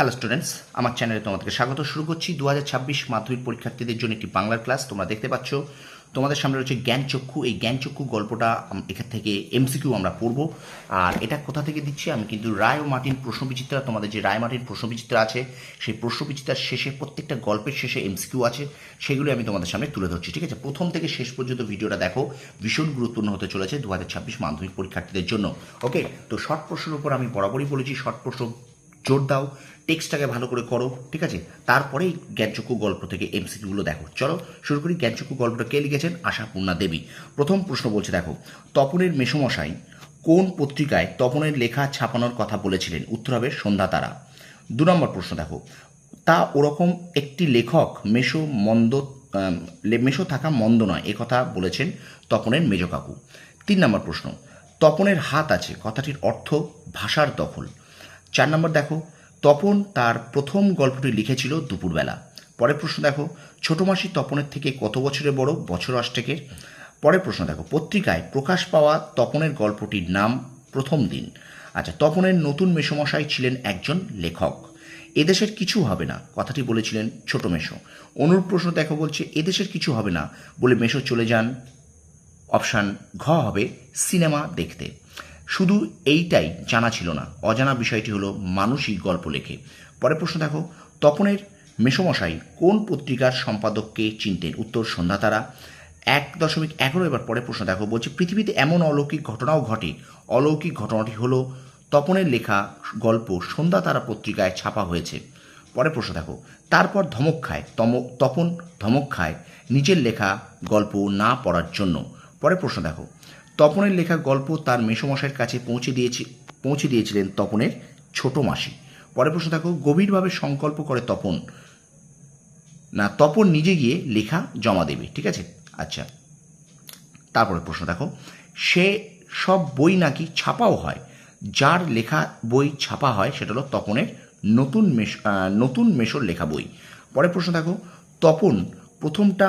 Hello students আমার চ্যানেলে তোমাদেরকে স্বাগত। শুরু করছি দু হাজার ছাব্বিশ মাধ্যমিক পরীক্ষার্থীদের জন্য একটি বাংলার ক্লাস তোমরা দেখতে পাচ্ছ, তোমাদের সামনে রয়েছে জ্ঞানচক্ষু। এই জ্ঞানচক্ষু গল্পটা এখান থেকে এমসিকিউ আমরা পড়ব। আর এটা কোথা থেকে দিচ্ছি? আমি কিন্তু রায় ও মার্টিন প্রশ্নবিচিত্রা, তোমাদের যে রায় মার্টিন প্রশ্নবিচিত্রা আছে, সেই প্রশ্নবিচিত্রার শেষে প্রত্যেকটা গল্পের শেষে এমসিকিউ আছে। সেগুলো আমি তোমাদের সামনে তুলে ধরছি, ঠিক আছে? প্রথম থেকে শেষ পর্যন্ত ভিডিওটা দেখো। ভীষণ গুরুত্বপূর্ণ হতে চলেছে দু হাজার ছাব্বিশ মাধ্যমিক পরীক্ষার্থীদের জন্য। ওকে তো শর্ট প্রশ্নের উপর আমি বরাবরই বলেছি শর্ট প্রশ্ন জোর দাও। টেক্সটটাকে ভালো করে করো, ঠিক আছে? তারপরেই জ্ঞানচক্ষু গল্প থেকে এমসিকিউগুলো দেখো। চলো শুরু করি জ্ঞানচক্ষু গল্পটা কে লিখেছেন? আশাপূর্ণা দেবী। প্রথম প্রশ্ন বলছে, দেখো, তপনের মেসমশাই কোন পত্রিকায় তপনের লেখা ছাপানোর কথা বলেছিলেন? উত্তর হবে সন্ধ্যা তারা। দু নম্বর প্রশ্ন, দেখো, তা ওরকম একটি লেখক মেশো মন্দ মেশো থাকা মন্দ নয়, এ কথা বলেছেন তপনের মেজ কাকু। তিন নম্বর প্রশ্ন, তপনের হাত আছে, কথাটির অর্থ ভাষার দখল। চার নম্বর দেখো তপন তার প্রথম গল্পটি লিখেছিল দুপুরবেলা। পরের প্রশ্ন দেখো, ছোট মাসি তপনের থেকে কত বছরের বড়? বছর অষ্টেকের পরের প্রশ্ন দেখো, পত্রিকায় প্রকাশ পাওয়া তপনের গল্পটির নাম প্রথম দিন। আচ্ছা তপনের নতুন মেসমশাই ছিলেন একজন লেখক। এদেশের কিছু হবে না, কথাটি বলেছিলেন ছোট মেশো অনুরূপ প্রশ্ন দেখো বলছে, এদেশের কিছু হবে না বলে মেশো চলে যান। অপশান ঘ হবে সিনেমা দেখতে। শুধু এইটাই জানা ছিল না। অজানা বিষয়টি হলো মানুষই গল্প লেখে। পরের প্রশ্ন দেখো, তপনের মেসমশাই কোন পত্রিকার সম্পাদককে চিনতেন? উত্তর, সন্ধ্যাতারা। এক দশমিক এগারো, এবার পরের প্রশ্ন দেখো, বলছে, পৃথিবীতে এমন অলৌকিক ঘটনাও ঘটে। অলৌকিক ঘটনাটি হলো তপনের লেখা গল্প সন্ধ্যা তারা পত্রিকায় ছাপা হয়েছে। পরের প্রশ্ন দেখো, তারপর ধমক খায়। তম, তপন ধমক খায় নিজের লেখা গল্প না পড়ার জন্য। পরের প্রশ্ন দেখো তপনের লেখা গল্প তার মেসমশাইয়ের কাছে পৌঁছে দিয়েছি, পৌঁছে দিয়েছিলেন তপনের ছোট মাসি। পরে প্রশ্ন দেখো গভীরভাবে সংকল্প করে তপন। না, তপন নিজে গিয়ে লেখা জমা দেবে, ঠিক আছে? আচ্ছা তারপরে প্রশ্ন দেখো সে সব বই নাকি ছাপাও হয়? যার লেখা বই ছাপা হয়, সেটা হলো তপনের নতুন মেশ নতুন মেশোর লেখা বই। পরে প্রশ্ন দেখো তপন প্রথমটা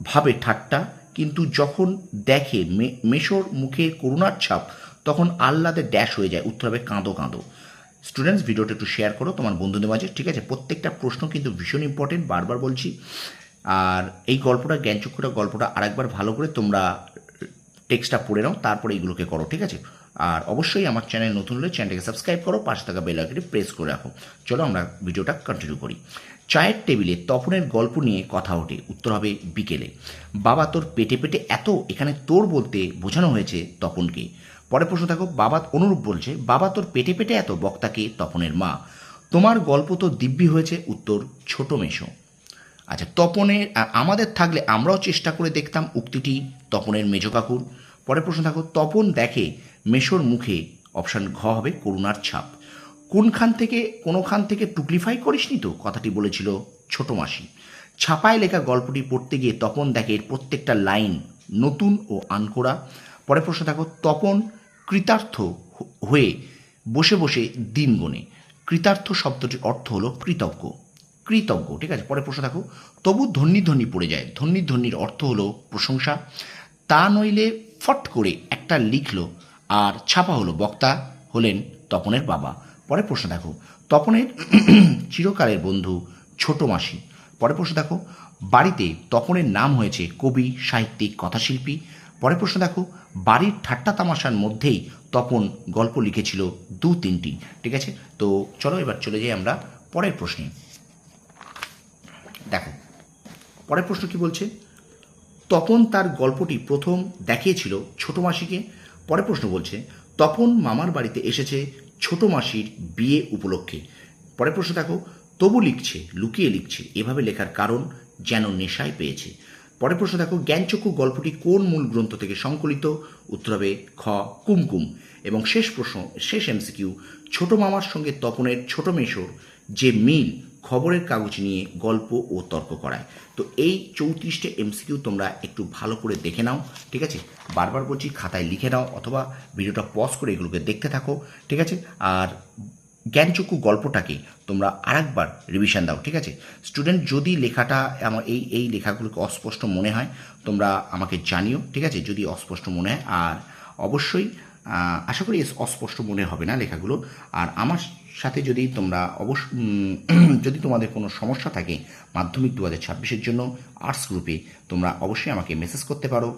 ভাবে ঠাট্টা কিন্তু যখন দেখে মেশোর মুখে করুণার ছাপ, তখন আহ্লাদে ড্যাশ হয়ে যায়, উত্তর হবে কাঁদো কাঁদো। স্টুডেন্টস ভিডিওটা একটু শেয়ার করো, তোমার বন্ধুদের মাঝে, ঠিক আছে? প্রত্যেকটা প্রশ্ন কিন্তু ভীষণ ইম্পর্টেন্ট বারবার বলছি। আর এই গল্পটা জ্ঞানচক্ষুটা গল্পটা আরেকবার ভালো করে তোমরা, টেক্সটটা পড়ে নাও, তারপরে এইগুলোকে করো, ঠিক আছে? আর অবশ্যই আমার চ্যানেল নতুন হলে চ্যানেলটাকে সাবস্ক্রাইব করো, পাশে থাকা বেল আইকনটি প্রেস করে রাখো। চলো আমরা ভিডিওটা কন্টিনিউ করি। চায়ের টেবিলে তপনের গল্প নিয়ে কথা ওঠে। উত্তর হবে বিকেলে। বাবা তোর পেটে পেটে এত এখানে তোর বলতে বোঝানো হয়েছে তপনকে। পরে প্রশ্ন থাকো, বাবা অনুরূপ বলছে, বাবা তোর পেটে পেটে এত বক্তাকে তপনের মা। তোমার গল্প তো দিব্যি হয়েছে। উত্তর, ছোট মেশো। আচ্ছা তপনের আমাদের থাকলে আমরাও চেষ্টা করে দেখতাম উক্তিটি তপনের মেজ কাকুর। পরের প্রশ্ন থাকো তপন দেখে মেশোর মুখে অপশান ঘ হবে, করুণার ছাপ। কোনখান থেকে, কোনোখান থেকে টুকলিফাই করিসনি তো? কথাটি বলেছিল ছোট মাসি। ছাপায় লেখা গল্পটি পড়তে গিয়ে তপন দেখে এর প্রত্যেকটা লাইন নতুন ও আনকোড়া পরের প্রশ্ন থাকো তপন কৃতার্থ হয়ে বসে বসে দিন গোনে। কৃতার্থ শব্দটির অর্থ হলো কৃতজ্ঞ। কৃতজ্ঞ, ঠিক আছে? পরে প্রশ্ন থাকো তবু ধন্যি ধন্যি পড়ে যায়। ধন্যি ধন্যির অর্থ হলো প্রশংসা। তা নইলে ফট করে একটা লিখলো আর ছাপা হলো বক্তা হলেন তপনের বাবা। পরে প্রশ্ন দেখো, তপনের চিরকালের বন্ধু ছোট মাসি। পরে প্রশ্ন দেখো, বাড়িতে তপনের নাম হয়েছে কবি, সাহিত্যিক, কথাশিল্পী। পরে প্রশ্ন দেখো, বাড়ির ঠাট্টা তামাশার মধ্যেই তপন গল্প লিখেছিল দু তিনটি। ঠিক আছে? তো চলো এবার চলে যাই আমরা পরের প্রশ্নে। দেখো, পরের প্রশ্ন কি বলছে? তপন তার গল্পটি প্রথম দেখিয়েছিল ছোট মাসিকে। পরের প্রশ্ন বলছে, তপন মামার বাড়িতে এসেছে ছোট মাসির বিয়ে উপলক্ষে। পরে প্রশ্ন দেখো, তবু লিখছে, লুকিয়ে লিখছে, এভাবে লেখার কারণ যেন নেশায় পেয়েছে। পরের প্রশ্ন দেখো, জ্ঞানচক্ষু গল্পটি কোন মূল গ্রন্থ থেকে সংকলিত? উত্তর হবে, খ, কুমকুম। এবং শেষ প্রশ্ন, শেষ এমসিকিউ, ছোট মামার সঙ্গে তপনের ছোট মেশোর যে মিল খবরের কাগজ নিয়ে গল্প ও তর্ক করায়। তো এই চৌত্রিশটা এমসিকিউ তোমরা একটু ভালো করে দেখে নাও, ঠিক আছে? বারবার বলছি, খাতায় লিখে নাও অথবা ভিডিওটা পজ করে এগুলোকে দেখতে থাকো, ঠিক আছে? আর জ্ঞানচক্ষু গল্পটাকে তোমরা আরেকবার রিভিশন দাও, ঠিক আছে? স্টুডেন্ট যদি লেখাটা আমার এই এই লেখাগুলোকে অস্পষ্ট মনে হয়, তোমরা আমাকে জানিও, ঠিক আছে? যদি অস্পষ্ট মনে হয়, আর অবশ্যই আশা করি অস্পষ্ট মনে হবে না লেখাগুলো। আর আমার সাথে যদি তোমরা অবশ্য যদি তোমাদের কোনো সমস্যা থাকে মাধ্যমিক দু হাজার ছাব্বিশের জন্য আর্টস গ্রুপে তোমরা অবশ্যই আমাকে মেসেজ করতে পারো।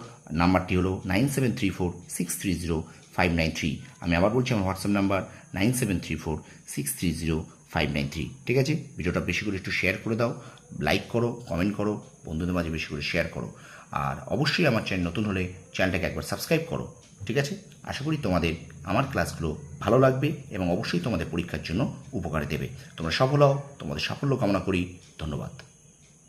নাম্বারটি হলো nine seven three four six three zero five nine three. আমি আবার বলছি আমার WhatsApp number nine seven three four six three zero five nine three. ঠিক আছে? ভিডিওটা বেশি করে একটু শেয়ার করে দাও লাইক করো কমেন্ট করো, বন্ধুদের মাঝে বেশি করে শেয়ার করো। আর অবশ্যই আমার চ্যানেল নতুন হলে চ্যানেলটাকে একবার সাবস্ক্রাইব করো, ঠিক আছে? আশা করি তোমাদের আমার ক্লাসগুলো ভালো লাগবে এবং অবশ্যই তোমাদের পরীক্ষার জন্য উপকারে দেবে। তোমরা সফল হও, তোমাদের সাফল্য কামনা করি, ধন্যবাদ।